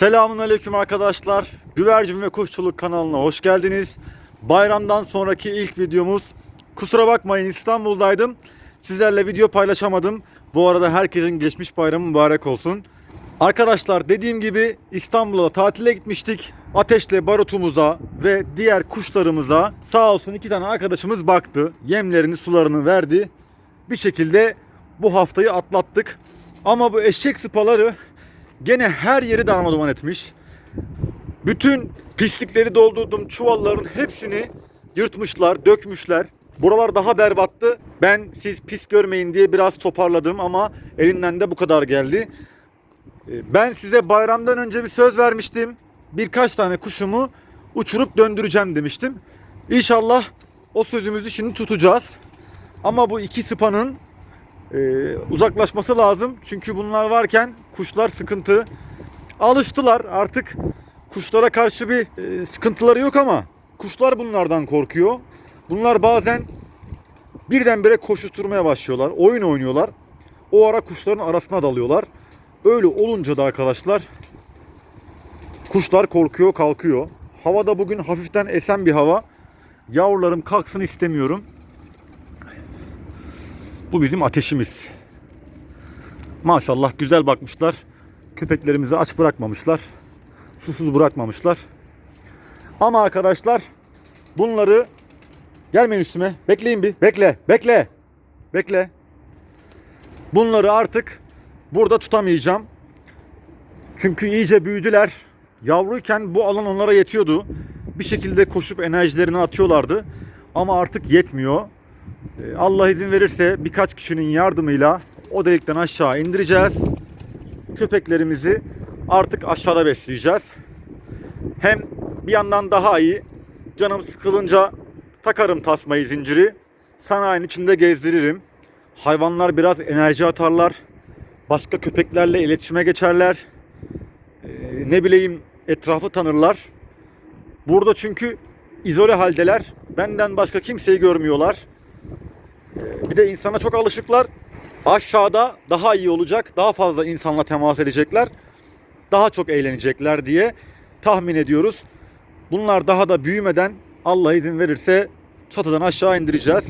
Selamun Aleyküm arkadaşlar. Güvercin ve Kuşçuluk kanalına hoş geldiniz. Bayramdan sonraki ilk videomuz. Kusura bakmayın İstanbul'daydım. Sizlerle video paylaşamadım. Bu arada herkesin geçmiş bayramı mübarek olsun. Arkadaşlar dediğim gibi İstanbul'a tatile gitmiştik. Ateşle barutumuza ve diğer kuşlarımıza sağ olsun iki tane arkadaşımız baktı. Yemlerini sularını verdi. Bir şekilde bu haftayı atlattık. Ama bu eşek sıpaları gene her yeri darmadağın etmiş. Bütün pislikleri doldurdum çuvalların hepsini yırtmışlar, dökmüşler. Buralar daha berbattı. Ben siz pis görmeyin diye biraz toparladım ama elinden de bu kadar geldi. Ee, Ben size bayramdan önce bir söz vermiştim. Birkaç tane kuşumu uçurup döndüreceğim demiştim. İnşallah o sözümüzü şimdi tutacağız. Ama bu iki sıpanın e, uzaklaşması lazım. Çünkü bunlar varken kuşlar sıkıntı. Alıştılar artık kuşlara karşı bir e, sıkıntıları yok ama kuşlar bunlardan korkuyor. Bunlar bazen birdenbire koşuşturmaya başlıyorlar. Oyun oynuyorlar. O ara kuşların arasına dalıyorlar. Öyle olunca da arkadaşlar kuşlar korkuyor kalkıyor. Havada bugün hafiften esen bir hava. Yavrularım kalksın istemiyorum. Bu bizim ateşimiz. Maşallah güzel bakmışlar. Köpeklerimizi aç bırakmamışlar. Susuz bırakmamışlar. Ama arkadaşlar bunları gelmeyin üstüme. Bekleyin bir. Bekle. Bekle. Bekle. Bunları artık burada tutamayacağım. Çünkü iyice büyüdüler. Yavruyken bu alan onlara yetiyordu. Bir şekilde koşup enerjilerini atıyorlardı. Ama artık yetmiyor. Ee, Allah izin verirse birkaç kişinin yardımıyla o delikten aşağı indireceğiz. Köpeklerimizi artık aşağıda besleyeceğiz. Hem bir yandan daha iyi. Canım sıkılınca takarım tasmayı zinciri. Sanayinin içinde gezdiririm. Hayvanlar biraz enerji atarlar. Başka köpeklerle iletişime geçerler. Ee, ne bileyim etrafı tanırlar. Burada çünkü izole haldeler. Benden başka kimseyi görmüyorlar. Bir de insana çok alışıklar. Aşağıda daha iyi olacak. Daha fazla insanla temas edecekler. Daha çok eğlenecekler diye tahmin ediyoruz. Bunlar daha da büyümeden Allah izin verirse çatıdan aşağı indireceğiz.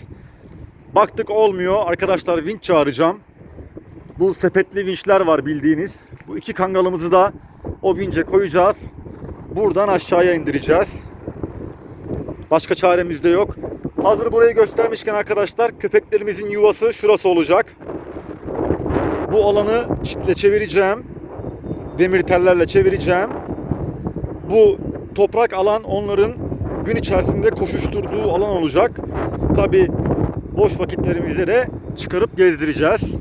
Baktık olmuyor. Arkadaşlar vinç çağıracağım. Bu sepetli vinçler var bildiğiniz. Bu iki kangalımızı da o vince koyacağız. Buradan aşağıya indireceğiz. Başka çaremiz de yok. Hazır burayı göstermişken arkadaşlar köpeklerimizin yuvası şurası olacak. Bu alanı çitle çevireceğim. Demir tellerle çevireceğim. Bu toprak alan onların gün içerisinde koşuşturduğu alan olacak. Tabi boş vakitlerimizde de çıkarıp gezdireceğiz.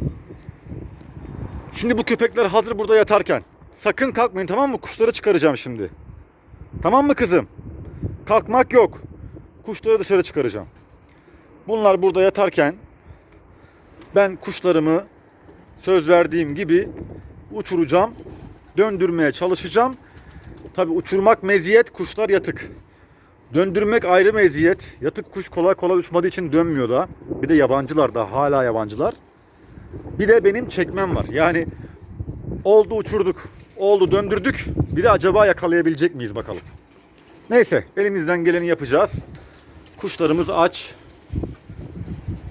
Şimdi bu köpekler hazır burada yatarken sakın kalkmayın tamam mı? Kuşları çıkaracağım şimdi. Tamam mı kızım? Kalkmak yok. Kuşları dışarı çıkaracağım. Bunlar burada yatarken ben kuşlarımı söz verdiğim gibi uçuracağım. Döndürmeye çalışacağım. Tabi uçurmak meziyet, kuşlar yatık. Döndürmek ayrı meziyet. Yatık kuş kolay kolay uçmadığı için dönmüyor da. Bir de yabancılar da hala yabancılar. Bir de benim çekmem var. Yani oldu uçurduk, oldu döndürdük. Bir de acaba yakalayabilecek miyiz bakalım. Neyse elimizden geleni yapacağız. Kuşlarımız aç.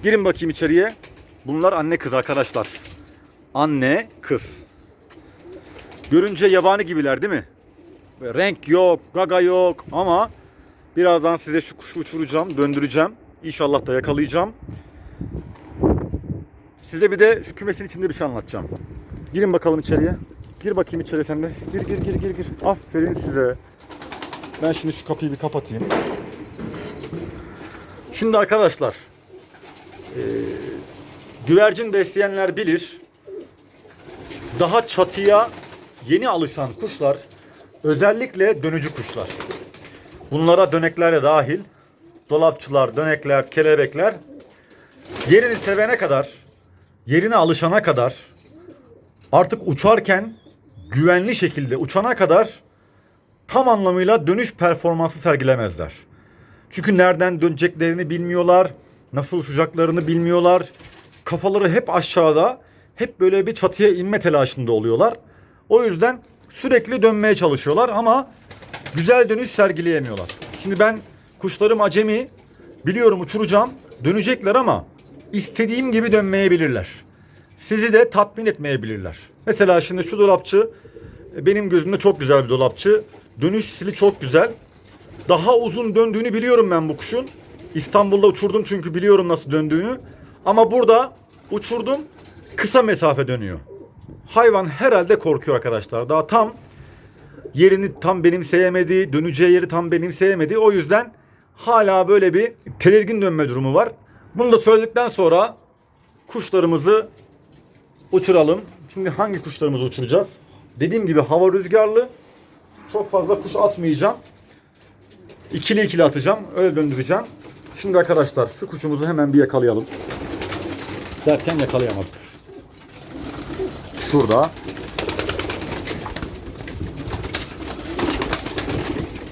Girin bakayım içeriye. Bunlar anne kız arkadaşlar. Anne kız. Görünce yabani gibiler değil mi? Böyle renk yok, gaga yok ama birazdan size şu kuşu uçuracağım, döndüreceğim. İnşallah da yakalayacağım. Size bir de şu kümesin içinde bir şey anlatacağım. Girin bakalım içeriye. Gir bakayım içeri sen de. Gir gir gir gir gir. Aferin size. Ben şimdi şu kapıyı bir kapatayım. Şimdi arkadaşlar eee, güvercin besleyenler bilir. Daha çatıya yeni alışan kuşlar özellikle dönücü kuşlar. Bunlara dönekler de dahil. Dolapçılar, dönekler, kelebekler yerini sevene kadar, yerine alışana kadar artık uçarken güvenli şekilde uçana kadar tam anlamıyla dönüş performansı sergilemezler. Çünkü nereden döneceklerini bilmiyorlar, nasıl uçacaklarını bilmiyorlar. Kafaları hep aşağıda, hep böyle bir çatıya inme telaşında oluyorlar. O yüzden sürekli dönmeye çalışıyorlar ama güzel dönüş sergileyemiyorlar. Şimdi ben kuşlarım acemi biliyorum uçuracağım dönecekler ama istediğim gibi dönmeyebilirler. Sizi de tatmin etmeyebilirler. Mesela şimdi şu dolapçı e, benim gözümde çok güzel bir dolapçı. Dönüş stili çok güzel. Daha uzun döndüğünü biliyorum ben bu kuşun. İstanbul'da uçurdum çünkü biliyorum nasıl döndüğünü. Ama burada uçurdum kısa mesafe dönüyor. Hayvan herhalde korkuyor arkadaşlar. Daha tam yerini tam benimseyemedi, döneceği yeri tam benimseyemedi. O yüzden hala böyle bir tedirgin dönme durumu var. Bunu da söyledikten sonra kuşlarımızı uçuralım. Şimdi hangi kuşlarımızı uçuracağız? Dediğim gibi hava rüzgarlı. Çok fazla kuş atmayacağım. İkili ikili atacağım. Öyle döndüreceğim. Şimdi arkadaşlar şu kuşumuzu hemen bir yakalayalım. Derken yakalayamadık. Şurada.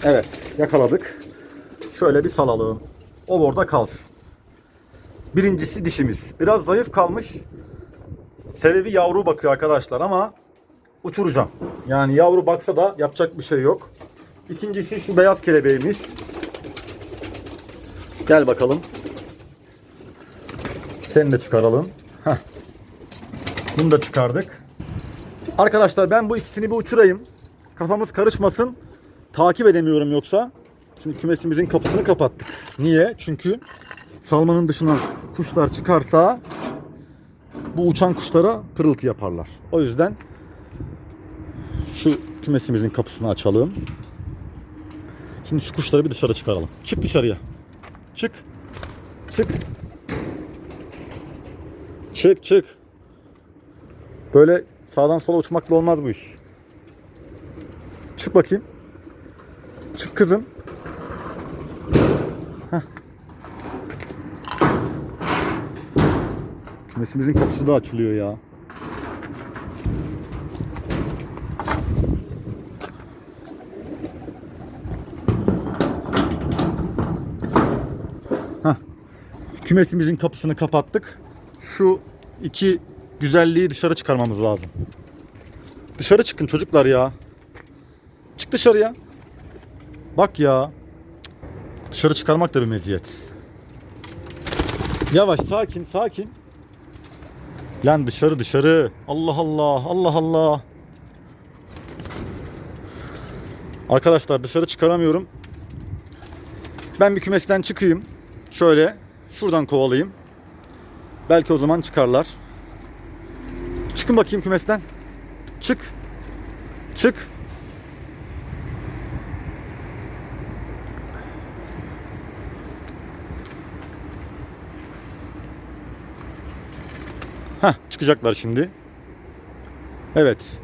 Evet yakaladık. Şöyle bir salalım. O orada kalsın. Birincisi dişimiz. Biraz zayıf kalmış. Sebebi yavru bakıyor arkadaşlar ama uçuracağım. Yani yavru baksa da yapacak bir şey yok. İkincisi şu beyaz kelebeğimiz. Gel bakalım. Seni de çıkaralım. Heh. Bunu da çıkardık. Arkadaşlar ben bu ikisini bir uçurayım. Kafamız karışmasın. Takip edemiyorum yoksa. Şimdi kümesimizin kapısını kapattık. Niye? Çünkü salmanın dışına kuşlar çıkarsa bu uçan kuşlara pırıltı yaparlar. O yüzden şu kümesimizin kapısını açalım. Şimdi şu kuşları bir dışarı çıkaralım. Çık dışarıya. Çık. Çık. Çık çık. Böyle sağdan sola uçmakla olmaz bu iş. Çık bakayım. Çık kızım. Heh. Kümesimizin kapısı da açılıyor ya. Kümesimizin kapısını kapattık. Şu iki güzelliği dışarı çıkarmamız lazım. Dışarı çıkın çocuklar ya. Çık dışarıya. Bak ya. Dışarı çıkarmak da bir meziyet. Yavaş sakin sakin. Lan dışarı dışarı. Allah Allah Allah Allah. Arkadaşlar dışarı çıkaramıyorum. Ben bir kümesten çıkayım. Şöyle şuradan kovalayayım. Belki o zaman çıkarlar. Çıkın bakayım kümesten. Çık. Çık. Heh, çıkacaklar şimdi. Evet.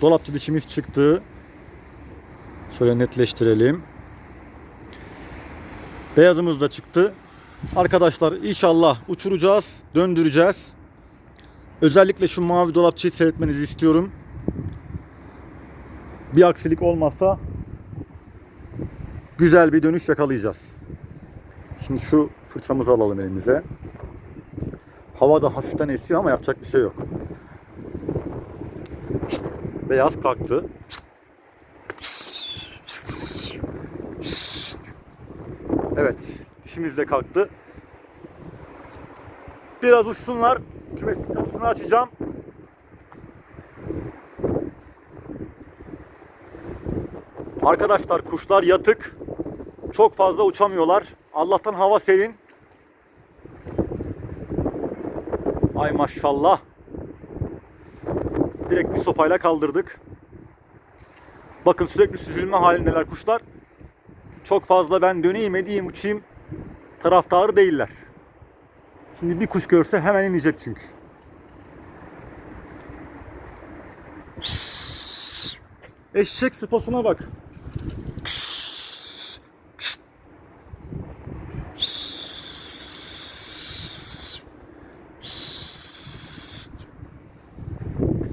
Dolapçı dişimiz çıktı. Şöyle netleştirelim. Beyazımız da çıktı. Arkadaşlar inşallah uçuracağız, döndüreceğiz. Özellikle şu mavi dolapçıyı seyretmenizi istiyorum. Bir aksilik olmazsa güzel bir dönüş yakalayacağız. Şimdi şu fırçamızı alalım elimize. Hava da hafiften esiyor ama yapacak bir şey yok. Şşt, beyaz kalktı. Şşt. Şşt. Evet, dişimiz de kalktı. Biraz uçsunlar. Kümesin kapısını açacağım. Arkadaşlar kuşlar yatık. Çok fazla uçamıyorlar. Allah'tan hava serin. Ay maşallah. Direkt bir sopayla kaldırdık. Bakın sürekli süzülme halindeler kuşlar. Çok fazla ben döneyim edeyim uçayım taraftarı değiller. Şimdi bir kuş görse hemen inecek çünkü. Eşek sıpasına bak.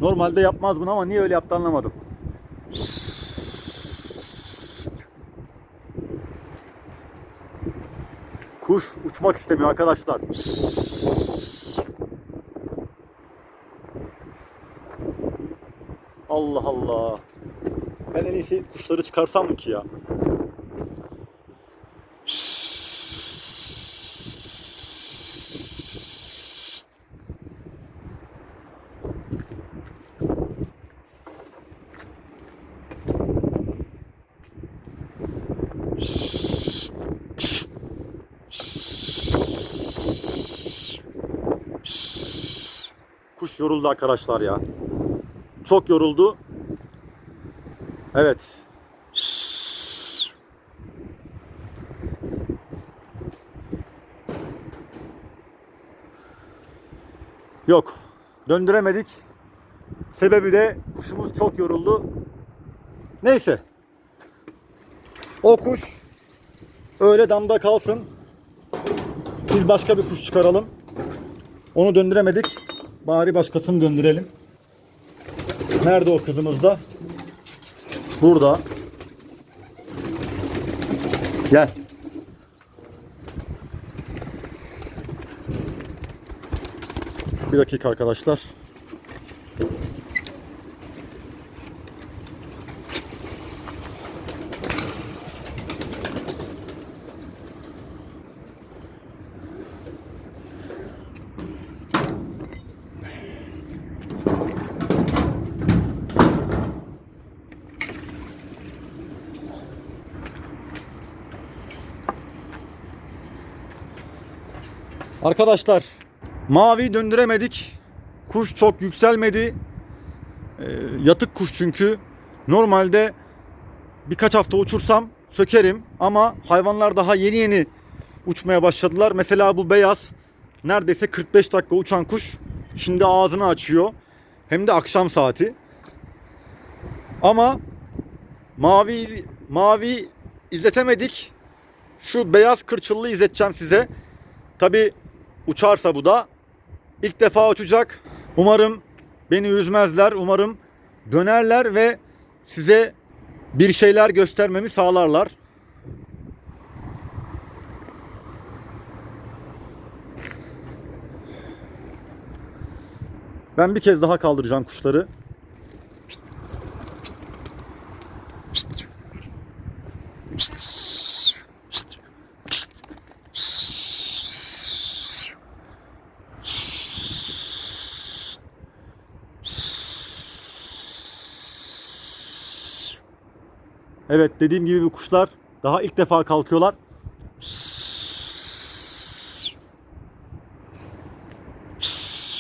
Normalde yapmaz bunu ama niye öyle yaptı anlamadım. Kuş uçmak istemiyor arkadaşlar. Allah Allah. Ben en iyisi kuşları çıkarsam mı ki ya? Yoruldu arkadaşlar ya. Çok yoruldu. Evet. Yok. Döndüremedik. Sebebi de kuşumuz çok yoruldu. Neyse. O kuş öyle damda kalsın. Biz başka bir kuş çıkaralım. Onu döndüremedik. Bari başkasını döndürelim. Nerede o kızımız da? Burada. Gel. Bir dakika arkadaşlar. Arkadaşlar mavi döndüremedik. Kuş çok yükselmedi. Ee, yatık kuş çünkü. Normalde birkaç hafta uçursam sökerim ama hayvanlar daha yeni yeni uçmaya başladılar. Mesela bu beyaz neredeyse 45 dakika uçan kuş şimdi ağzını açıyor. Hem de akşam saati. Ama mavi mavi izletemedik. Şu beyaz kırçıllı izleteceğim size. Tabi uçarsa bu da ilk defa uçacak. Umarım beni üzmezler. Umarım dönerler ve size bir şeyler göstermemi sağlarlar. Ben bir kez daha kaldıracağım kuşları. Evet dediğim gibi bu kuşlar daha ilk defa kalkıyorlar.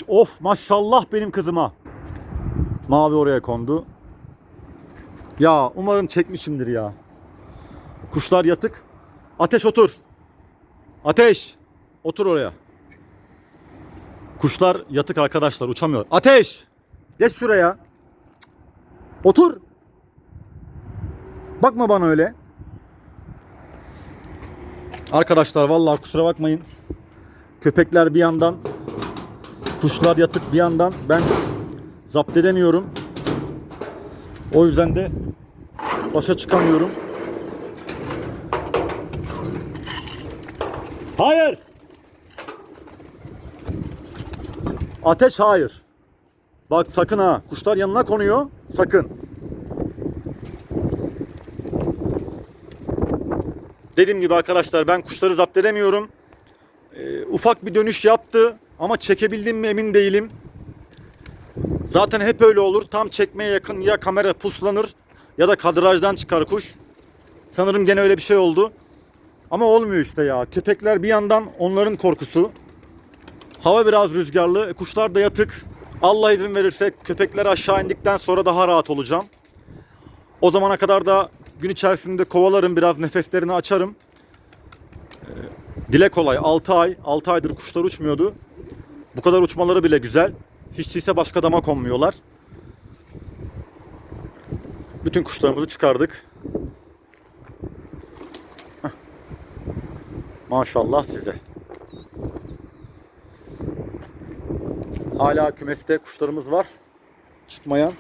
Of maşallah benim kızıma. Mavi oraya kondu. Ya umarım çekmişimdir ya. Kuşlar yatık. Ateş otur. Ateş. Otur oraya. Kuşlar yatık arkadaşlar uçamıyor. Ateş. Geç şuraya. Otur. Bakma bana öyle. Arkadaşlar vallahi kusura bakmayın. Köpekler bir yandan, kuşlar yatık bir yandan ben zapt edemiyorum. O yüzden de başa çıkamıyorum. Hayır. Ateş hayır. Bak sakın ha. Kuşlar yanına konuyor. Sakın. Dediğim gibi arkadaşlar ben kuşları zapt edemiyorum. Ee, ufak bir dönüş yaptı ama çekebildim mi emin değilim. Zaten hep öyle olur. Tam çekmeye yakın ya kamera puslanır ya da kadrajdan çıkar kuş. Sanırım gene öyle bir şey oldu. Ama olmuyor işte ya. Köpekler bir yandan onların korkusu. Hava biraz rüzgarlı. Kuşlar da yatık. Allah izin verirse köpekler aşağı indikten sonra daha rahat olacağım. O zamana kadar da gün içerisinde kovalarım biraz nefeslerini açarım. Ee, dile kolay 6 ay 6 aydır kuşlar uçmuyordu. Bu kadar uçmaları bile güzel. Hiç değilse başka dama konmuyorlar. Bütün kuşlarımızı çıkardık. Maşallah size. Hala kümeste kuşlarımız var. Çıkmayan.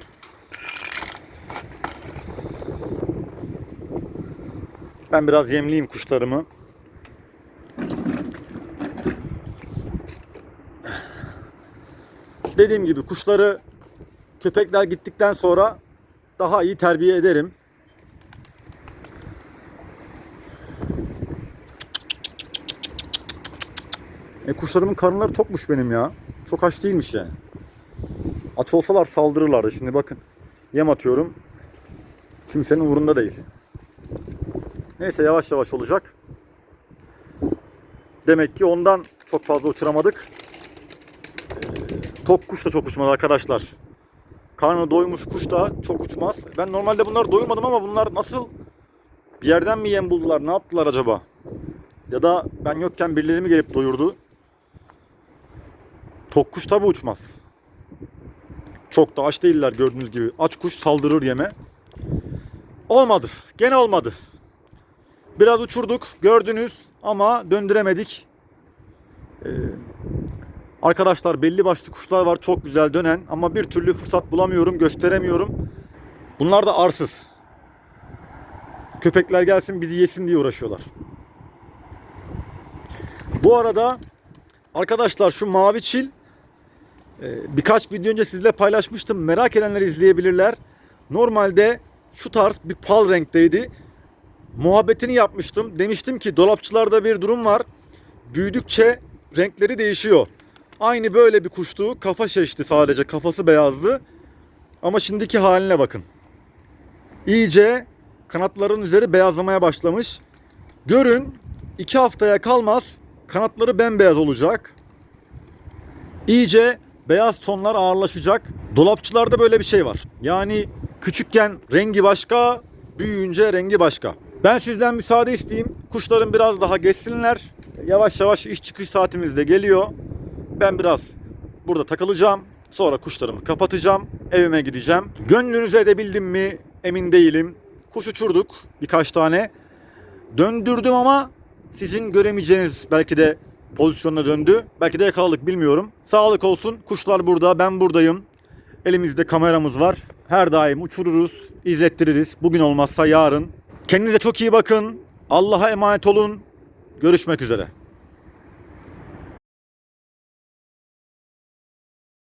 Ben biraz yemleyeyim kuşlarımı. Dediğim gibi kuşları köpekler gittikten sonra daha iyi terbiye ederim. E kuşlarımın karınları tokmuş benim ya. Çok aç değilmiş yani. Aç olsalar saldırırlardı. Şimdi bakın. Yem atıyorum. Kimsenin umurunda değil. Neyse yavaş yavaş olacak. Demek ki ondan çok fazla uçuramadık. Ee, tok kuş da çok uçmadı arkadaşlar. Karnı doymuş kuş da çok uçmaz. Ben normalde bunları doyurmadım ama bunlar nasıl bir yerden mi yem buldular? Ne yaptılar acaba? Ya da ben yokken birileri mi gelip doyurdu? Tok kuş tabi uçmaz. Çok da aç değiller gördüğünüz gibi. Aç kuş saldırır yeme. Olmadı. Gene olmadı. Biraz uçurduk gördünüz ama döndüremedik. Ee, arkadaşlar belli başlı kuşlar var çok güzel dönen ama bir türlü fırsat bulamıyorum gösteremiyorum. Bunlar da arsız. Köpekler gelsin bizi yesin diye uğraşıyorlar. Bu arada arkadaşlar şu mavi çil e, birkaç video önce sizle paylaşmıştım. Merak edenler izleyebilirler. Normalde şu tarz bir pal renkteydi. Muhabbetini yapmıştım. Demiştim ki dolapçılarda bir durum var. Büyüdükçe renkleri değişiyor. Aynı böyle bir kuştu. Kafa şeşti sadece. Kafası beyazdı. Ama şimdiki haline bakın. İyice kanatların üzeri beyazlamaya başlamış. Görün iki haftaya kalmaz kanatları bembeyaz olacak. İyice beyaz tonlar ağırlaşacak. Dolapçılarda böyle bir şey var. Yani küçükken rengi başka, büyüyünce rengi başka. Ben sizden müsaade isteyeyim. Kuşların biraz daha geçsinler. Yavaş yavaş iş çıkış saatimiz de geliyor. Ben biraz burada takılacağım. Sonra kuşlarımı kapatacağım. Evime gideceğim. Gönlünüze edebildim mi emin değilim. Kuş uçurduk birkaç tane. Döndürdüm ama sizin göremeyeceğiniz belki de pozisyonuna döndü. Belki de yakaladık bilmiyorum. Sağlık olsun. Kuşlar burada. Ben buradayım. Elimizde kameramız var. Her daim uçururuz, izlettiririz. Bugün olmazsa yarın. Kendinize çok iyi bakın. Allah'a emanet olun. Görüşmek üzere.